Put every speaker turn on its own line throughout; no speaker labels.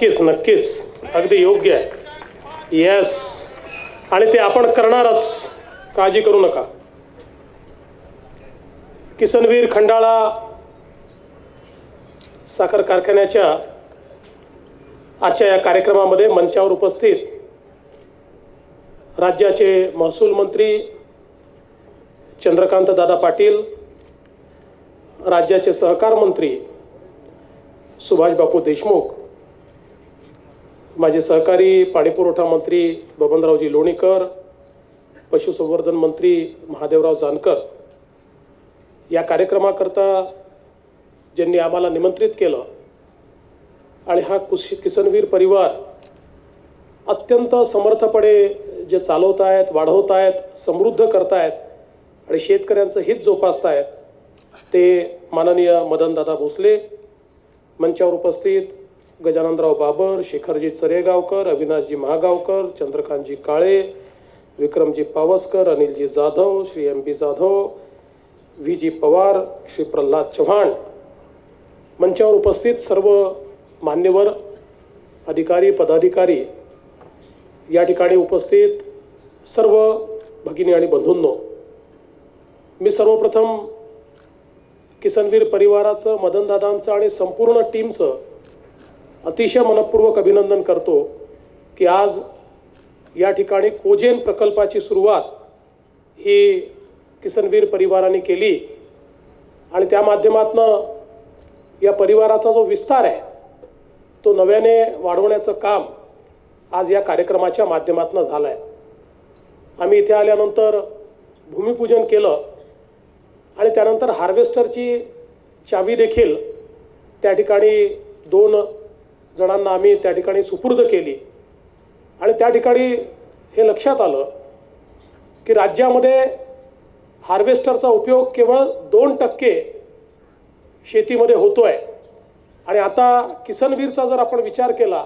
नक्कीच नक्कीच. अगदी योग्य. आहे येस आणि ते आपण करणारच. काळजी करू नका. किसनवीर खंडाळा साखर कारखान्याच्या आजच्या या कार्यक्रमामध्ये मंचावर उपस्थित राज्याचे महसूल मंत्री चंद्रकांत दादा पाटील राज्याचे सहकार मंत्री सुभाष बापू देशमुख माझे सहकारी पाणीपुरवठा मंत्री बबनरावजी लोणीकर पशुसंवर्धन मंत्री महादेवराव जानकर या कार्यक्रमाकरता ज्यांनी आम्हाला निमंत्रित केलं आणि हा कुशी किसनवीर परिवार अत्यंत समर्थपणे जे चालवत आहेत वाढवत आहेत समृद्ध करतायत आणि शेतकऱ्यांचं हित जोपासतायत ते माननीय मदनदादा भोसले मंचावर उपस्थित Gajananrao Babar Shekharji Charegaonkar Avinashji Mahagaonkar Chandrakantji Kale Vikramji Pawaskar Anilji Jadhav Shri M B Jadhav V G Pawar Shri Pralhad Chavan. मंचावर उपस्थित सर्व मान्यवर अधिकारी पदाधिकारी या ठिकाणी उपस्थित सर्व भगिनी आणि बंधूंनो मी सर्वप्रथम किसनवीर परिवाराचं मदनदादांचं आणि संपूर्ण टीमचं अतिशय मनपूर्वक अभिनंदन करतो की आज या ठिकाणी कोजेन प्रकल्पाची सुरुवात ही किसनवीर परिवाराने केली. आणि त्या माध्यमातनं या परिवाराचा जो विस्तार आहे तो नव्याने वाढवण्याचं काम आज या कार्यक्रमाच्या माध्यमातून झालं आहे आम्ही इथे आल्यानंतर भूमिपूजन केलं आणि त्यानंतर हार्वेस्टरची चावी देखील त्या ठिकाणी दोन जणांना आम्ही त्या ठिकाणी सुपूर्द केली. आणि त्या ठिकाणी हे लक्षात आलं की राज्यामध्ये हार्वेस्टरचा उपयोग केवळ दोन टक्के शेतीमध्ये होतो आहे आणि आता किसनवीरचा जर आपण विचार केला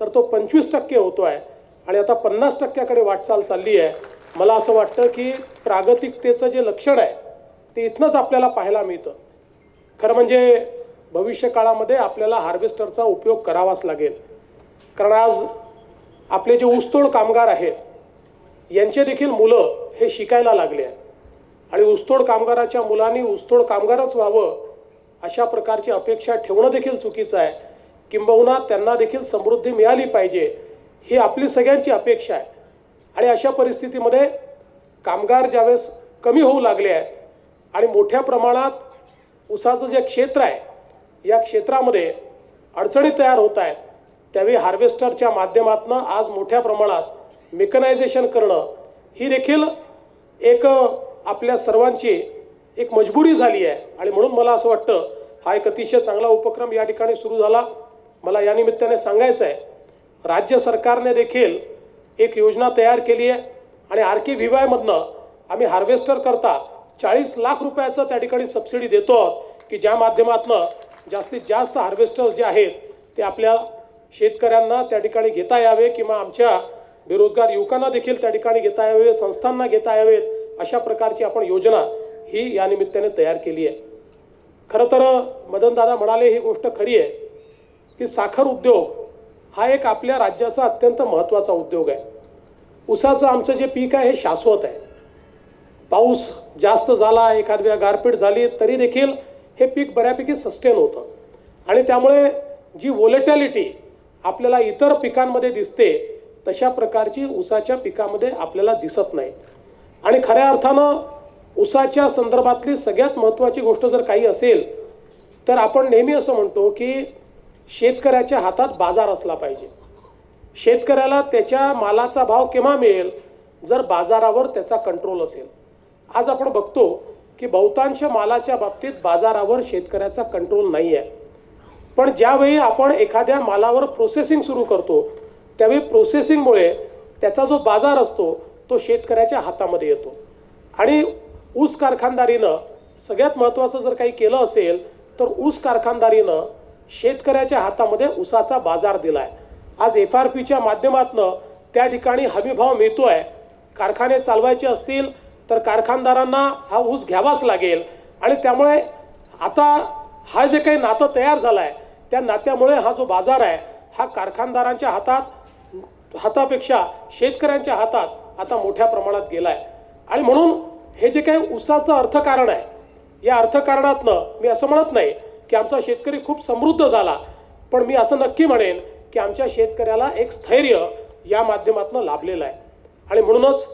तर तो पंचवीस टक्के होतो आहे आणि आता पन्नास टक्क्याकडे वाटचाल चालली आहे. मला असं वाटतं की प्रागतिकतेचं जे लक्षण आहे ते इथनंच आपल्याला पाहायला मिळतं. खरं म्हणजे भविष्य काळामध्ये आपल्याला हार्वेस्टरचा उपयोग करावाच लागेल. कारण आज आपले जे ऊसतोड कामगार आहेत यांचे देखील मुलं हे शिकायला लागले आहेत. आणि ऊसतोड कामगाराच्या मुलांनी ऊसतोड कामगारच व्हावं अशा प्रकारची अपेक्षा ठेवणं देखील चुकीचं आहे. किंबहुना त्यांना देखील समृद्धी मिळाली पाहिजे ही आपली सगळ्यांची अपेक्षा आहे. आणि अशा परिस्थितीमध्ये कामगार ज्यावेळेस कमी होऊ लागले आहेत आणि मोठ्या प्रमाणात ऊसाचं जे क्षेत्र आहे या क्षेत्रामध्ये अडचणी तयार होत आहेत. त्यावेळी हार्वेस्टरच्या माध्यमातून आज मोठ्या प्रमाणात मेकनायझेशन करणं ही देखील एक आपल्या सर्वांची एक मजबुरी झाली आहे. आणि म्हणून मला असं वाटतं हा एक अतिशय चांगला उपक्रम या ठिकाणी सुरू झाला. मला या निमित्ताने सांगायचं आहे राज्य सरकारने देखील एक योजना तयार केली आहे. आणि आर के व्ही वायमधनं आम्ही हार्वेस्टर करता चाळीस लाख रुपयाचं त्या ठिकाणी सबसिडी देतो आहोत की ज्या माध्यमातनं जास्तीत जास्त हार्वेस्टर्स जे आहेत ते आपल्या शेतकऱ्यांना त्या ठिकाणी घेता यावे किंवा आमच्या बेरोजगार युवकांना देखील त्या ठिकाणी घेता यावे संस्थांना घेता यावेत अशा प्रकारची आपण योजना ही या निमित्ताने तयार केली आहे. खरं तर मदनदादा म्हणाले ही गोष्ट खरी आहे की साखर उद्योग हा एक आपल्या राज्याचा अत्यंत महत्त्वाचा उद्योग आहे. ऊसाचं आमचं जे पीक आहे हे शाश्वत आहे. पाऊस जास्त झाला एखाद गारपीट झाली तरी देखील हे पीक बऱ्यापैकी सस्टेन होतं. आणि त्यामुळे जी वोलेटॅलिटी आपल्याला इतर पिकांमध्ये दिसते तशा प्रकारची ऊसाच्या पिकामध्ये आपल्याला दिसत नाही. आणि खऱ्या अर्थानं ऊसाच्या संदर्भातली सगळ्यात महत्त्वाची गोष्ट जर काही असेल तर आपण नेहमी असं म्हणतो की शेतकऱ्याच्या हातात बाजार असला पाहिजे. शेतकऱ्याला त्याच्या मालाचा भाव केव्हा मिळेल? जर बाजारावर त्याचा कंट्रोल असेल. आज आपण बघतो की बहुतांश मालाच्या बाबतीत बाजारावर शेतकऱ्याचा कंट्रोल नाही आहे पण ज्यावेळी आपण एखाद्या मालावर प्रोसेसिंग सुरू करतो त्यावेळी प्रोसेसिंगमुळे त्याचा जो बाजार असतो तो शेतकऱ्याच्या हातामध्ये येतो. आणि ऊस कारखानदारीनं सगळ्यात महत्त्वाचं जर काही केलं असेल तर ऊस कारखानदारीनं शेतकऱ्याच्या हातामध्ये ऊसाचा बाजार दिला आहे आज एफ आर पीच्या माध्यमातनं त्या ठिकाणी हमीभाव आहे कारखाने चालवायचे असतील तर कारखानदारांना हा ऊस घ्यावाच लागेल. आणि त्यामुळे आता हा जे काही नातं तयार झालं आहे त्या नात्यामुळे हा जो बाजार आहे हा कारखानदारांच्या हातात हातापेक्षा शेतकऱ्यांच्या हातात आता मोठ्या प्रमाणात गेला आहे आणि म्हणून हे जे काही ऊसाचं अर्थकारण आहे या अर्थकारणातनं मी असं म्हणत नाही की आमचा शेतकरी खूप समृद्ध झाला पण मी असं नक्की म्हणेन की आमच्या शेतकऱ्याला एक स्थैर्य या माध्यमातून लाभलेलं आहे. आणि म्हणूनच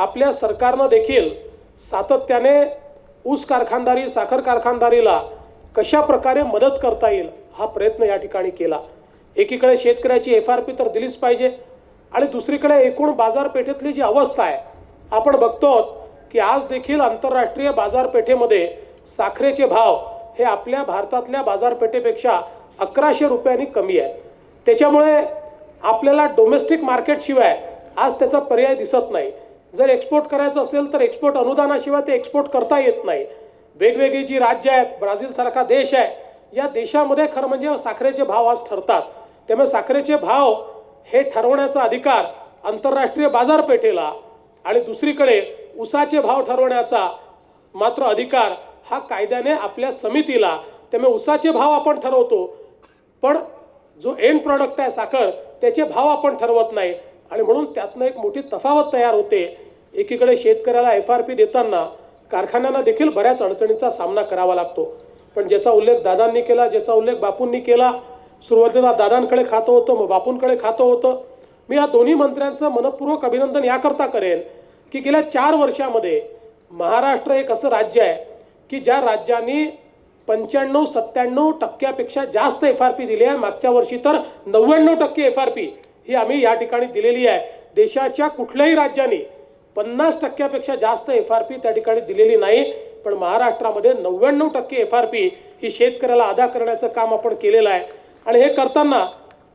आपल्या सरकारनं देखील सातत्याने ऊस कारखानदारी साखर कारखानदारीला कशा प्रकारे मदत करता येईल हा प्रयत्न या ठिकाणी केला. एकीकडे शेतकऱ्याची एफ आर पी तर दिलीच पाहिजे आणि दुसरीकडे एकूण बाजारपेठेतली जी अवस्था आहे आपण बघतो की आज देखील आंतरराष्ट्रीय बाजारपेठेमध्ये साखरेचे भाव हे आपल्या भारतातल्या बाजारपेठेपेक्षा अकराशे रुपयांनी कमी आहे. त्याच्यामुळे आपल्याला डोमेस्टिक मार्केटशिवाय आज त्याचा पर्याय दिसत नाही. जर एक्सपोर्ट करायचं असेल तर एक्सपोर्ट अनुदानाशिवाय ते एक्सपोर्ट करता येत नाही. वेगवेगळी जी राज्य आहेत ब्राझीलसारखा देश आहे या देशामध्ये खरं म्हणजे साखरेचे भाव आज ठरतात. त्यामुळे साखरेचे भाव हे ठरवण्याचा अधिकार आंतरराष्ट्रीय बाजारपेठेला आणि दुसरीकडे उसाचे भाव ठरवण्याचा मात्र अधिकार हा कायद्याने आपल्या समितीला. त्यामुळे उसाचे भाव आपण ठरवतो पण जो एंड प्रॉडक्ट आहे साखर त्याचे भाव आपण ठरवत नाही. आणि म्हणून त्यातनं एक मोठी तफावत तयार होते. एकीकडे शेतकऱ्याला एफ आर पी देताना कारखान्यांना देखील बऱ्याच अडचणींचा सामना करावा लागतो. पण ज्याचा उल्लेख दादांनी केला ज्याचा उल्लेख बापूंनी केला सुरुवातीला दादांकडे खातं होतं मग बापूंकडे खातं होतं. मी या दोन्ही मंत्र्यांचं मनपूर्वक अभिनंदन याकरता करेन की गेल्या चार वर्षामध्ये महाराष्ट्र एक असं राज्य आहे की ज्या राज्यांनी पंच्याण्णव सत्त्याण्णव टक्क्यापेक्षा जास्त एफ आर पी दिली आहे. मागच्या वर्षी तर नव्याण्णव टक्के एफ आर पी ही आम्ही या ठिकाणी दिलेली आहे. देशाच्या कुठल्याही राज्याने पन्नास टक्क्यापेक्षा जास्त एफ आर पी त्या ठिकाणी दिलेली नाही. पण महाराष्ट्रामध्ये नव्याण्णव टक्के एफ आर पी ही शेतकऱ्याला अदा करण्याचं काम आपण केलेलं आहे. आणि हे करताना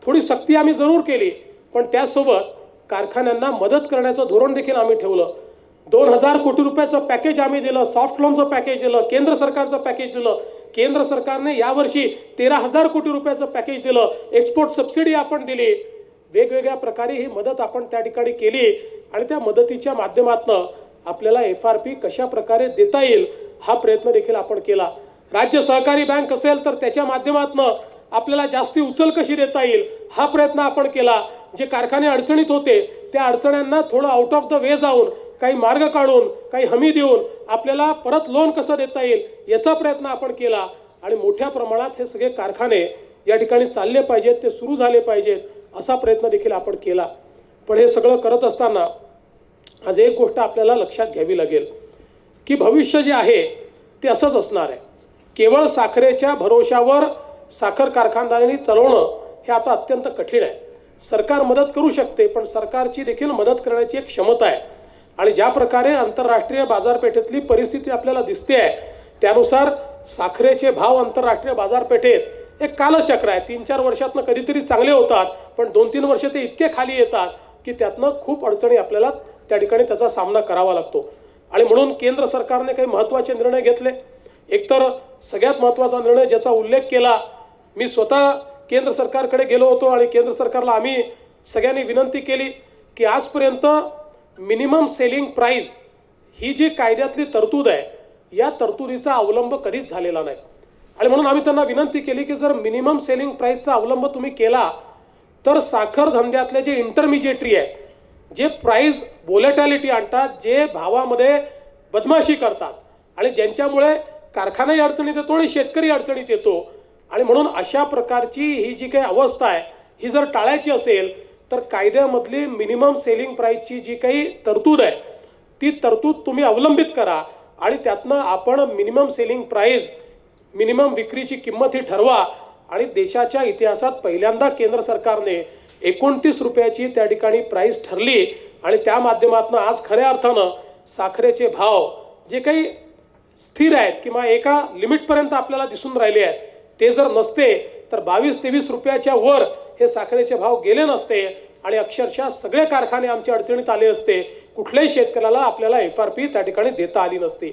थोडी सक्ती आम्ही जरूर केली. पण त्यासोबत कारखान्यांना मदत करण्याचं धोरण देखील आम्ही ठेवलं. दोन हजार कोटी रुपयाचं पॅकेज आम्ही दिलं सॉफ्ट लोनचं पॅकेज दिलं केंद्र सरकारचं पॅकेज दिलं. केंद्र सरकारने यावर्षी तेरा हजार कोटी रुपयाचं पॅकेज दिलं. एक्सपोर्ट सबसिडी आपण दिली. वेगवेगळ्या प्रकारे ही मदत आपण त्या ठिकाणी केली आणि त्या मदतीच्या माध्यमातनं आपल्याला एफ आर पी कशा प्रकारे देता येईल हा प्रयत्न देखील आपण केला. राज्य सहकारी बँक असेल तर त्याच्या माध्यमातनं आपल्याला जास्ती उचल कशी देता येईल हा प्रयत्न आपण केला. जे कारखाने अडचणीत होते त्या अडचण्यांना थोडं आउट ऑफ द वे जाऊन काही मार्ग काढून काही हमी देऊन आपल्याला परत लोन कसं देता येईल याचा प्रयत्न आपण केला. आणि मोठ्या प्रमाणात हे सगळे कारखाने या ठिकाणी चालले पाहिजेत ते सुरू झाले पाहिजेत. असा प्रयत्न देखील आपण केला. पण हे सगळं करत असताना आज एक गोष्ट आपल्याला लक्षात घ्यावी लागेल की भविष्य जे आहे ते असंच असणार आहे. केवळ साखरेच्या भरोशावर साखर कारखानदारांनी चालवणं हे आता अत्यंत कठीण आहे. सरकार मदत करू शकते पण सरकारची देखील मदत करण्याची एक क्षमता आहे. आणि ज्या प्रकारे आंतरराष्ट्रीय बाजारपेठेतली परिस्थिती आपल्याला दिसते आहे त्यानुसार साखरेचे भाव आंतरराष्ट्रीय बाजारपेठेत एक कालचक्र आहे. तीन चार वर्षातनं कधीतरी चांगले होतात पण दोन तीन वर्ष ते इतके खाली येतात की त्यातनं खूप अडचणी आपल्याला त्या ठिकाणी त्याचा सामना करावा लागतो. आणि म्हणून केंद्र सरकारने काही महत्त्वाचे निर्णय घेतले. एकतर सगळ्यात महत्त्वाचा निर्णय ज्याचा उल्लेख केला मी स्वतः केंद्र सरकारकडे गेलो होतो आणि केंद्र सरकारला आम्ही सगळ्यांनी विनंती केली की आजपर्यंत मिनिमम सेलिंग प्राईज ही जी कायद्यातली तरतूद आहे या तरतुदीचा अवलंब कधीच झालेला नाही. आणि म्हणून आम्ही त्यांना विनंती केली की जर मिनिमम सेलिंग प्राईसचा अवलंब तुम्ही केला तर साखर धंद्यातले जे इंटरमिजिएटरी आहे जे प्राईस वोलेटॅलिटी आणतात जे भावामध्ये बदमाशी करतात आणि ज्यांच्यामुळे कारखानाही अडचणीत येतो आणि शेतकरी अडचणीत येतो आणि म्हणून अशा प्रकारची ही जी काही अवस्था आहे ही जर टाळायची असेल तर कायद्यामधली मिनिमम सेलिंग प्राईसची जी काही तरतूद आहे ती तरतूद तुम्ही अवलंबित करा आणि त्यातनं आपण मिनिमम सेलिंग प्राईस मिनिमम विक्रीची किंमत ही ठरवा आणि देशाच्या इतिहासात पहिल्यांदा केंद्र सरकारने एकोणतीस रुपयाची त्या ठिकाणी प्राईस ठरली आणि त्या माध्यमातून आज खऱ्या अर्थानं साखरेचे भाव जे काही स्थिर आहेत किंवा एका लिमिटपर्यंत आपल्याला दिसून राहिले आहेत ते जर नसते तर बावीस तेवीस रुपयाच्या वर हे साखरेचे भाव गेले नसते आणि अक्षरशः सगळे कारखाने आमच्या अडचणीत आले असते. कुठल्याही शेतकऱ्याला आपल्याला एफ आर पी त्या ठिकाणी देता आली नसती.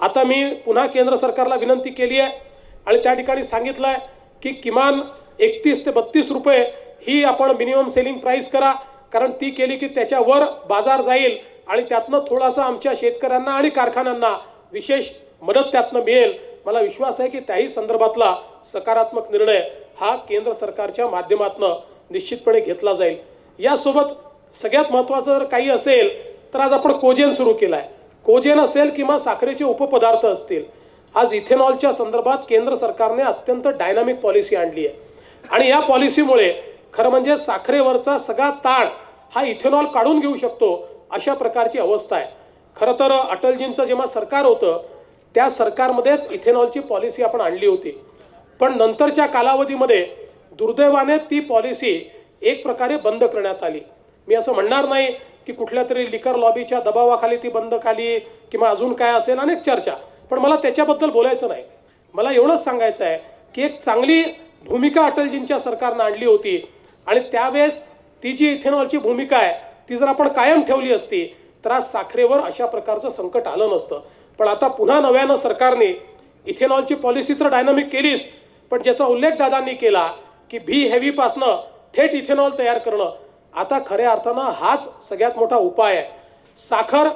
आता मी पुन्हा केंद्र सरकारला विनंती केली आहे आणि त्या ठिकाणी सांगितलं आहे की किमान एकतीस ते बत्तीस रुपये ही आपण मिनिमम सेलिंग प्राईस करा. कारण ती केली की त्याच्यावर बाजार जाईल आणि त्यातनं थोडासा आमच्या शेतकऱ्यांना आणि कारखान्यांना विशेष मदत त्यातनं मिळेल. मला विश्वास आहे की त्याही संदर्भातला सकारात्मक निर्णय हा केंद्र सरकारच्या माध्यमातून निश्चितपणे घेतला जाईल. यासोबत सगळ्यात महत्त्वाचं जर काही असेल तर आज आपण कोजेन सुरू केला आहे कोजेन असेल किंवा साखरेचे उपपदार्थ असतील आज इथेनॉलच्या संदर्भात केंद्र सरकारने अत्यंत डायनामिक पॉलिसी आणली आहे. आणि या पॉलिसीमुळे खरं म्हणजे साखरेवरचा सगळा ताण हा इथेनॉल काढून घेऊ शकतो अशा प्रकारची अवस्था आहे. खरं तर अटलजींचं जेव्हा सरकार होतं त्या सरकारमध्येच इथेनॉलची पॉलिसी आपण आणली होती. पण नंतरच्या कालावधीमध्ये दुर्दैवाने ती पॉलिसी एक प्रकारे बंद करण्यात आली. मी असं म्हणणार नाही की कुठल्या तरी लिकर लॉबीच्या दबावाखाली ती बंद खाली किंवा अजून काय असेल अनेक चर्चा. पण मला त्याच्याबद्दल बोलायचं नाही. मला एवढंच सांगायचं आहे की एक चांगली भूमिका अटलजींच्या सरकारनं आणली होती. आणि त्यावेळेस ती जी इथेनॉलची भूमिका आहे ती जर आपण कायम ठेवली असती तर आज साखरेवर अशा प्रकारचं संकट आलं नसतं. पण आता पुन्हा नव्यानं सरकारने इथेनॉलची पॉलिसी तर डायनामिक केलीच पण ज्याचा उल्लेख दादांनी केला की भी हेवीपासनं थेट इथेनॉल तयार करणं आता खऱ्या अर्थानं हाच सगळ्यात मोठा उपाय आहे. साखर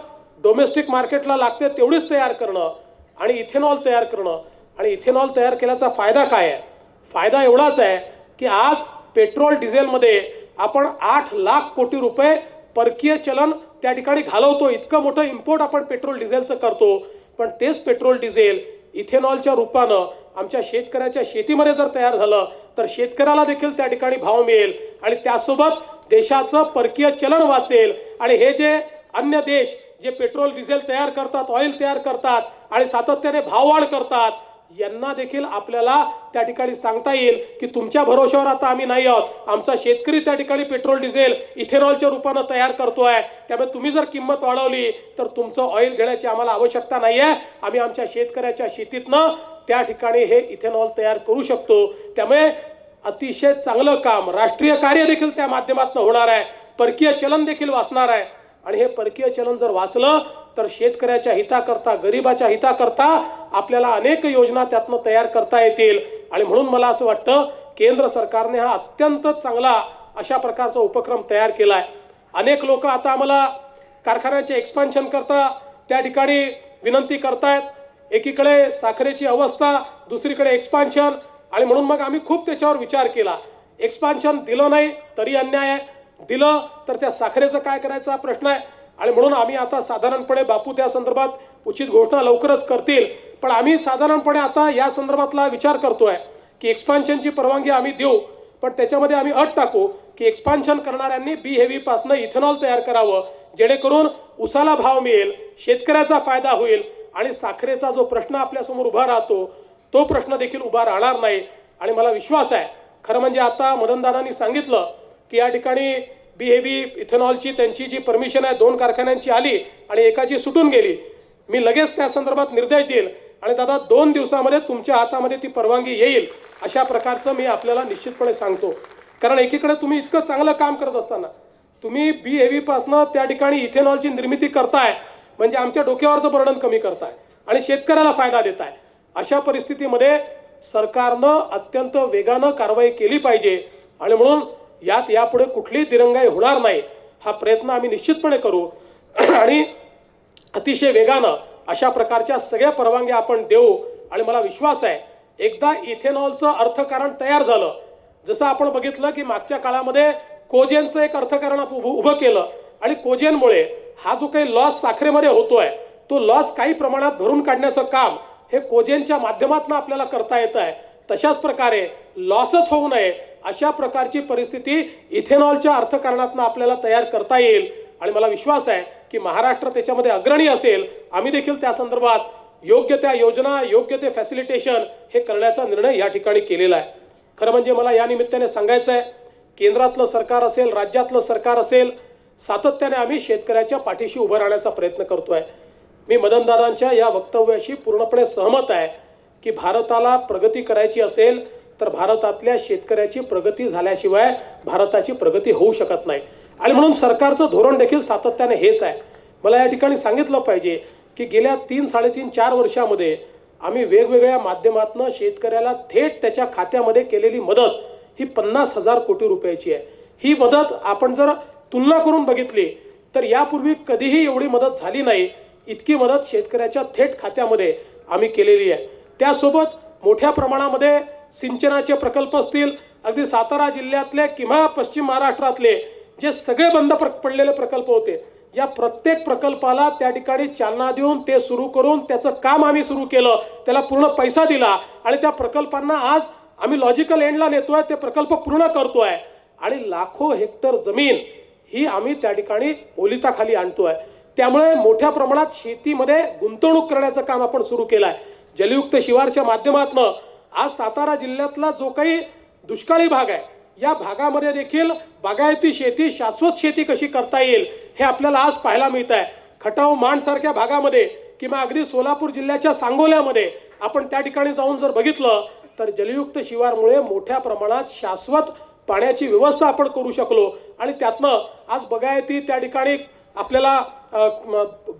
डोमेस्टिक मार्केटला लागते तेवढीच तयार करणं आणि इथेनॉल तयार करणं. आणि इथेनॉल तयार केल्याचा फायदा काय आहे? फायदा एवढाच आहे की आज पेट्रोल डिझेलमध्ये आपण आठ लाख कोटी रुपये परकीय चलन त्या ठिकाणी घालवतो. इतकं मोठं इम्पोर्ट आपण पेट्रोल डिझेलचं करतो. पण तेच पेट्रोल डिझेल इथेनॉलच्या रूपानं आमच्या शेतकऱ्याच्या शेतीमध्ये जर तयार झालं तर शेतकऱ्याला देखील त्या ठिकाणी भाव मिळेल. आणि त्यासोबत देशाचं परकीय चलन वाचेल. आणि हे जे अन्य देश जे पेट्रोल डिझेल तयार करतात ऑइल तयार करतात आणि सातत्याने भाववाढ करतात यांना देखील आपल्याला त्या ठिकाणी सांगता येईल की तुमच्या भरोश्यावर आता आम्ही नाही आहोत. आमचा शेतकरी त्या ठिकाणी पेट्रोल डिझेल इथेनॉलच्या रूपानं तयार करतोय. त्यामुळे तुम्ही जर किंमत वाढवली तर तुमचं ऑइल घेण्याची आम्हाला आवश्यकता नाही आहे आम्ही आमच्या शेतकऱ्याच्या शेतीतनं त्या ठिकाणी हे इथेनॉल तयार करू शकतो. त्यामुळे अतिशय चांगलं काम राष्ट्रीय कार्य देखील त्या माध्यमातून होणार आहे. परकीय चलन देखील वाचणार आहे. आणि हे परकीय चलन जर वाचलं तर शेतकऱ्याच्या हिताकरता गरिबाच्या हिताकरता आपल्याला अनेक योजना त्यातनं तयार करता येतील. आणि म्हणून मला असं वाटतं केंद्र सरकारने हा अत्यंत चांगला अशा प्रकारचा उपक्रम तयार केला आहे अनेक लोक आता आम्हाला कारखान्याचे एक्सपान्शन करता त्या ठिकाणी विनंती करतायत. एकीकडे साखरेची अवस्था दुसरीकडे एक्सपान्शन आणि म्हणून मग आम्ही खूप त्याच्यावर विचार केला. एक्सपान्शन दिलं नाही तरी अन्याय आहे. दिलं तर त्या साखरेचं काय करायचा प्रश्न आहे? आणि म्हणून आम्ही आता साधारणपणे बापू त्या संदर्भात उचित घोषणा लवकरच करतील. पण आम्ही साधारणपणे आता या संदर्भातला विचार करतोय की एक्सपान्शनची परवानगी आम्ही देऊ. पण त्याच्यामध्ये आम्ही अट टाकू की एक्सपान्शन करणाऱ्यांनी बी हेवीपासनं इथेनॉल तयार करावं. जेणेकरून उसाला भाव मिळेल शेतकऱ्याचा फायदा होईल आणि साखरेचा जो प्रश्न आपल्यासमोर उभा राहतो तो प्रश्न देखील उभा राहणार नाही. आणि मला विश्वास आहे खरं म्हणजे आता मदनदादांनी सांगितलं की या ठिकाणी बी हेवी इथेनॉलची त्यांची जी परमिशन आहे दोन कारखान्यांची आली आणि एकाची सुटून गेली. मी लगेच त्या संदर्भात निर्देश देईल आणि दादा दोन दिवसामध्ये तुमच्या हातामध्ये ती परवानगी येईल अशा प्रकारचं मी आपल्याला निश्चितपणे सांगतो. कारण एकीकडे तुम्ही इतकं चांगलं काम करत असताना तुम्ही बी हेवीपासनं त्या ठिकाणी इथेनॉलची निर्मिती करताय म्हणजे आमच्या डोक्यावरचं वर्णन कमी करताय आणि शेतकऱ्याला फायदा देताय. अशा परिस्थितीमध्ये सरकारनं अत्यंत वेगानं कारवाई केली पाहिजे. आणि म्हणून यात यापुढे कुठलीही दिरंगाई होणार नाही हा प्रयत्न आम्ही निश्चितपणे करू. आणि अतिशय वेगानं अशा प्रकारच्या सगळ्या परवानग्या आपण देऊ. आणि मला विश्वास आहे एकदा इथेनॉलचं अर्थकारण तयार झालं जसं आपण बघितलं की मागच्या काळामध्ये कोजेनचं एक अर्थकारण आपण उभं उभं केलं. आणि कोजेनमुळे हा जो काही लॉस साखरेमध्ये होतोय तो लॉस काही प्रमाणात भरून काढण्याचं काम हे कोजेनच्या माध्यमातून आपल्याला करता येत आहे. तशाच प्रकारे लॉसच होऊ नये अशा प्रकारची परिस्थिती इथेनॉलच्या अर्थकारणातून आपल्याला तयार करता येईल. आणि मला विश्वास आहे की महाराष्ट्र त्याच्यामध्ये अग्रणी असेल. आम्ही देखील त्या संदर्भात योग्य त्या योजना योग्य ते फॅसिलिटेशन हे करण्याचा निर्णय या ठिकाणी केलेला आहे. खरं म्हणजे मला या निमित्ताने सांगायचं आहे केंद्रातलं सरकार असेल राज्यातलं सरकार असेल सातत्याने आम्ही शेतकऱ्याच्या पाठीशी उभं राहण्याचा प्रयत्न करतो आहे मी मदनदादांच्या या वक्तव्याशी पूर्णपणे सहमत आहे की भारताला प्रगती करायची असेल तर भारतातल्या शेतकऱ्याची प्रगती झाल्याशिवाय भारताची प्रगती होऊ शकत नाही. आणि म्हणून सरकारचं धोरण देखील सातत्याने हेच आहे. मला या ठिकाणी सांगितलं पाहिजे की गेल्या तीन साडेतीन चार वर्षामध्ये आम्ही वेगवेगळ्या माध्यमातून शेतकऱ्याला थेट त्याच्या खात्यामध्ये केलेली मदत ही पन्नास हजार कोटी रुपयाची आहे. ही मदत आपण जर तुलना करून बघितली तर यापूर्वी कधीही एवढी मदत झाली नाही इतकी मदत शेतकऱ्याच्या थेट खात्यामध्ये आम्ही केलेली आहे. त्यासोबत मोठ्या प्रमाणामध्ये सिंचनाचे प्रकल्प असतील अगदी सातारा जिल्ह्यातले किंवा पश्चिम महाराष्ट्रातले जे सगळे बंद प्र- पडलेले प्रकल्प होते या प्रत्येक प्रकल्पाला त्या ठिकाणी चालना देऊन ते सुरू करून त्याचं काम आम्ही सुरू केलं त्याला पूर्ण पैसा दिला आणि त्या प्रकल्पांना आज आम्ही लॉजिकल एंडला नेतोय ते प्रकल्प पूर्ण करतोय. आणि लाखो हेक्टर जमीन ही आम्ही त्या ठिकाणी ओलिताखाली आणतोय. त्यामुळे मोठ्या प्रमाणात शेतीमध्ये गुंतवणूक करण्याचं काम आपण सुरू केलं आहे जलयुक्त शिवारच्या माध्यमातून आज सातारा जिल्ह्यातला जो काही दुष्काळी भाग आहे या भागामध्ये देखील बागायती शेती शाश्वत शेती कशी करता येईल हे आपल्याला आज पाहायला मिळत आहे खटाव माणसारख्या भागामध्ये किंवा अगदी सोलापूर जिल्ह्याच्या सांगोल्यामध्ये आपण त्या ठिकाणी जाऊन जर बघितलं तर जलयुक्त शिवारमुळे मोठ्या प्रमाणात शाश्वत पाण्याची व्यवस्था आपण करू शकलो. आणि त्यातनं आज बगायती त्या ठिकाणी आपल्याला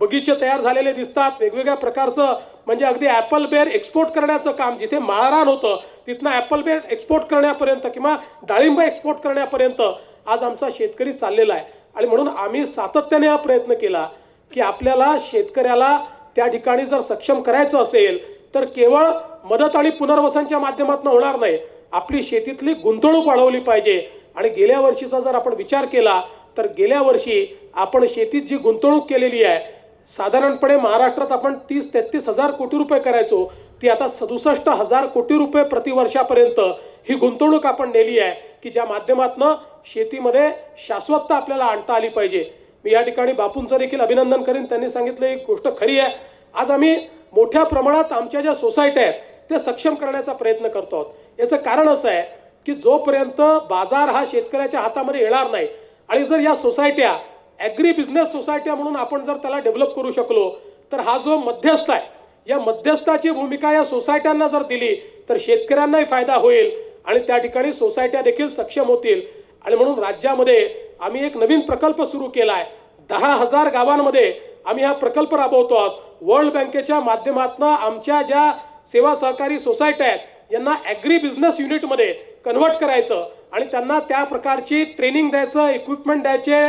बगीचे तयार झालेले दिसतात. वेगवेगळ्या प्रकारचं म्हणजे अगदी ॲपल बेअर एक्सपोर्ट करण्याचं काम जिथे माळरान होतं तिथनं ॲपल बेअर एक्सपोर्ट करण्यापर्यंत किंवा डाळिंब एक्सपोर्ट करण्यापर्यंत आज आमचा शेतकरी चाललेला आहे. आणि म्हणून आम्ही सातत्याने हा प्रयत्न केला की आपल्याला शेतकऱ्याला त्या ठिकाणी जर सक्षम करायचं असेल तर केवळ मदत आणि पुनर्वसनच्या माध्यमातून होणार नाही. आपली शेतीतली गुंतवणूक वाढवली पाहिजे. आणि गेल्या वर्षीचा जर आपण विचार केला तर गेल्या वर्षी आपण शेतीत जी गुंतवणूक केलेली आहे साधारणपणे महाराष्ट्रात आपण तीस तेहतीस हजार कोटी रुपये करायचो ती आता सदुसष्ट हजार कोटी रुपये प्रतिवर्षापर्यंत ही गुंतवणूक आपण नेली आहे की ज्या माध्यमातनं शेतीमध्ये शाश्वतता आपल्याला आणता आली पाहिजे. मी या ठिकाणी बापूंचं देखील अभिनंदन करीन. त्यांनी सांगितलं एक गोष्ट खरी आहे. आज आम्ही मोठ्या प्रमाणात आमच्या ज्या सोसायट्या आहेत ते सक्षम करण्याचा प्रयत्न करतो आहोत. याचं कारण असं आहे की जोपर्यंत बाजार हा शेतकऱ्याच्या हातामध्ये येणार नाही आणि जर या सोसायट्या ॲग्री बिझनेस सोसायट्या म्हणून आपण जर त्याला डेव्हलप करू शकलो तर हा जो मध्यस्थ आहे या मध्यस्थाची भूमिका या सोसायट्यांना जर दिली तर शेतकऱ्यांनाही फायदा होईल आणि त्या ठिकाणी सोसायट्या देखील सक्षम होतील. आणि म्हणून राज्यामध्ये आम्ही एक नवीन प्रकल्प सुरू केला आहे दहा हजार गावांमध्ये आम्ही हा प्रकल्प राबवतो आहोत. वर्ल्ड बँकेच्या माध्यमातून आमच्या ज्या सेवा सहकारी सोसायट्या आहेत यांना ॲग्री बिझनेस युनिटमध्ये कन्व्हर्ट करायचं आणि त्यांना त्या प्रकारची ट्रेनिंग द्यायचं इक्विपमेंट द्यायचे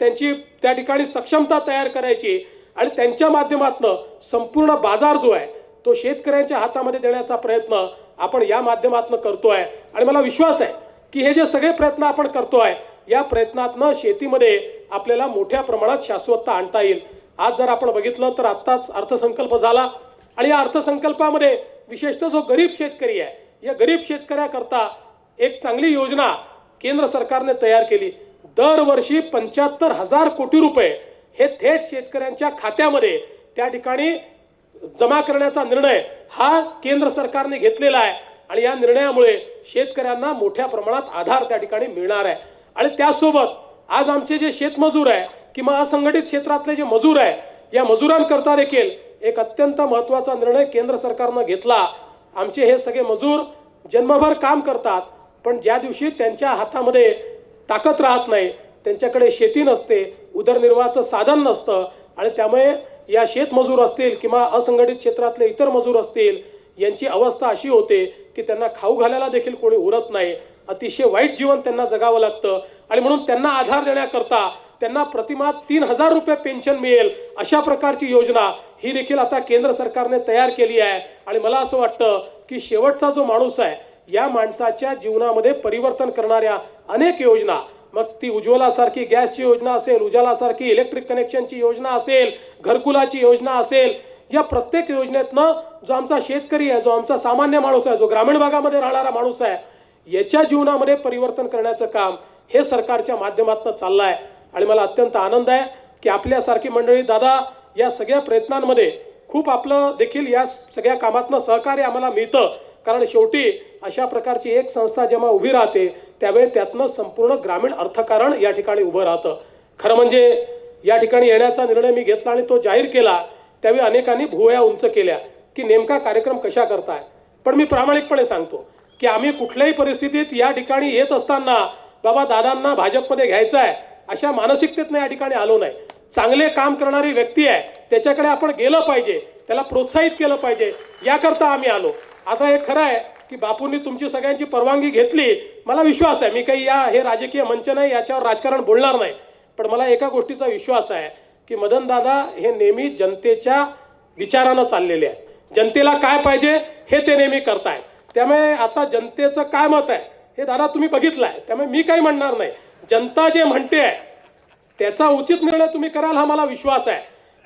त्यांची त्या ठिकाणी सक्षमता तयार करायची आणि त्यांच्या माध्यमातनं संपूर्ण बाजार जो आहे तो शेतकऱ्यांच्या हातामध्ये देण्याचा प्रयत्न आपण या माध्यमातनं आहे आणि मला विश्वास आहे की हे जे सगळे प्रयत्न आपण करतो आहे या प्रयत्नातनं शेतीमध्ये आपल्याला मोठ्या प्रमाणात शाश्वतता आणता येईल. आज जर आपण बघितलं तर आत्ताच अर्थसंकल्प झाला आणि या अर्थसंकल्पामध्ये विशेषतः जो गरीब शेतकरी आहे या गरीब शेतकऱ्याकरता एक चांगली योजना केंद्र सरकारने तयार केली. दरवर्षी पंच्याहत्तर हजार कोटी रुपये हे थेट शेतकऱ्यांच्या खात्यामध्ये त्या ठिकाणी जमा करण्याचा निर्णय हा केंद्र सरकारने घेतलेला आहे. आणि या निर्णयामुळे शेतकऱ्यांना मोठ्या प्रमाणात आधार त्या ठिकाणी मिळणार आहे. आणि त्यासोबत आज आमचे जे शेतमजूर आहे किंवा असंघटित क्षेत्रातले जे मजूर आहे या मजुरांकरता देखील एक अत्यंत महत्त्वाचा निर्णय केंद्र सरकारनं घेतला. आमचे हे सगळे मजूर जन्मभर काम करतात पण ज्या दिवशी त्यांच्या हातामध्ये ताकद राहत नाही त्यांच्याकडे शेती नसते उदरनिर्वाहाचं साधन नसतं आणि त्यामुळे या शेतमजूर असतील किंवा असंघटित क्षेत्रातले इतर मजूर असतील यांची अवस्था अशी होते की त्यांना खाऊ घालायला देखील कोणी उरत नाही. अतिशय वाईट जीवन त्यांना जगावं लागतं आणि म्हणून त्यांना आधार देण्याकरता त्यांना प्रतिमा तीन हजार रुपये पेन्शन मिळेल अशा प्रकारची योजना ही देखील आता केंद्र सरकारने तयार केली आहे. आणि मला असं वाटतं की शेवटचा जो माणूस आहे या माणसाच्या जीवनामध्ये परिवर्तन करणाऱ्या अनेक योजना. मग ती उज्ज्वलासारखी गॅसची योजना असेल उजालासारखी इलेक्ट्रिक कनेक्शनची योजना असेल घरकुलाची योजना असेल या प्रत्येक योजनेतनं जो आमचा शेतकरी आहे जो आमचा सामान्य माणूस आहे जो ग्रामीण भागामध्ये राहणारा माणूस आहे याच्या जीवनामध्ये परिवर्तन करण्याचं काम हे सरकारच्या माध्यमातून चाललं आहे आणि मला अत्यंत आनंद आहे की आपल्यासारखी मंडळी दादा या सगळ्या प्रयत्नांमध्ये खूप आपलं देखील या सगळ्या कामातनं सहकार्य आम्हाला मिळतं. कारण शेवटी अशा प्रकारची एक संस्था जेव्हा उभी राहते त्यावेळी त्यातनं संपूर्ण ग्रामीण अर्थकारण या ठिकाणी उभं राहतं. खरं म्हणजे या ठिकाणी येण्याचा निर्णय मी घेतला आणि तो जाहीर केला त्यावेळी अनेकांनी भुवया उंच केल्या की नेमका कार्यक्रम कशा करताय. पण मी प्रामाणिकपणे सांगतो की आम्ही कुठल्याही परिस्थितीत या ठिकाणी येत असताना बाबा दादांना भाजपमध्ये घ्यायचं आहे अशा मानसिकतेतनं या ठिकाणी आलो नाही. चांगले काम करणारी व्यक्ती आहे त्याच्याकडे आपण गेलं पाहिजे त्याला प्रोत्साहित केलं पाहिजे याकरता आम्ही आलो. आता हे खरं आहे की बापूंनी तुमची सगळ्यांची परवानगी घेतली. मला विश्वास आहे. मी काही या हे राजकीय मंच नाही याच्यावर राजकारण बोलणार नाही. पण मला एका गोष्टीचा विश्वास आहे की मदनदादा हे नेहमी जनतेच्या विचारानं चाललेले आहे जनतेला काय पाहिजे हे ते नेहमी करताय त्यामुळे आता जनतेचं काय मत आहे हे दादा तुम्ही बघितलं आहे त्यामुळे मी काही म्हणणार नाही. जनता जे म्हणते आहे त्याचा उचित निर्णय तुम्ही कराल हा मला विश्वास आहे.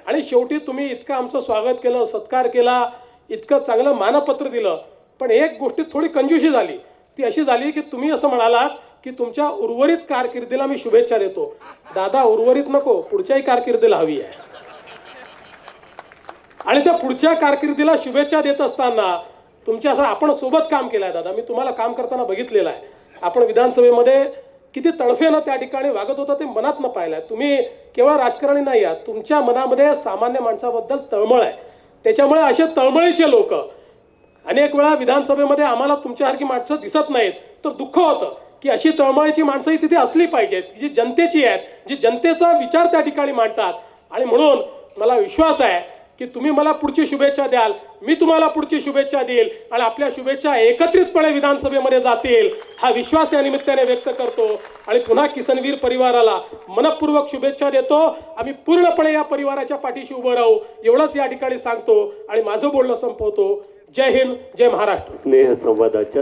आणि शेवटी तुम्ही इतकं आमचं स्वागत केलं सत्कार केला इतकं चांगलं मानपत्र दिलं. पण एक गोष्टीत थोडी कंजूशी झाली. ती अशी झाली की तुम्ही असं म्हणालात की तुमच्या उर्वरित कारकिर्दीला मी शुभेच्छा देतो. दादा उर्वरित नको पुढच्याही कारकिर्दीला हवी आहे. आणि त्या पुढच्या कारकिर्दीला शुभेच्छा देत असताना तुमच्या असं आपण सोबत काम केलं आहे दादा. मी तुम्हाला काम करताना बघितलेलं आहे. आपण विधानसभेमध्ये किती तडफेनं त्या ठिकाणी वागत होता ते मनात न पाहिलं तुम्ही केवळ राजकारणी नाही आहात. तुमच्या मनामध्ये सामान्य माणसाबद्दल तळमळ आहे. त्याच्यामुळे असे तळमळीचे लोक अनेक वेळा विधानसभेमध्ये आम्हाला तुमच्यासारखी माणसं दिसत नाहीत. तर दुःख होतं की अशी तळमळीची माणसंही तिथे असली पाहिजेत जी जनतेची आहेत जी जनतेचा विचार त्या ठिकाणी मांडतात. आणि म्हणून मला विश्वास आहे की तुम्ही मला पुढची शुभेच्छा द्याल मी तुम्हाला पुढची शुभेच्छा देईल आणि आपल्या शुभेच्छा एकत्रितपणे विधानसभेमध्ये जातील हा विश्वास या निमित्ताने व्यक्त करतो. आणि पुन्हा किसनवीर परिवाराला मनपूर्वक शुभेच्छा देतो. आम्ही पूर्णपणे या परिवाराच्या पाठीशी उभं राहू एवढंच या ठिकाणी सांगतो आणि माझं बोलणं संपवतो. जय हिंद जय महाराष्ट्र.
स्नेह संवादाच्या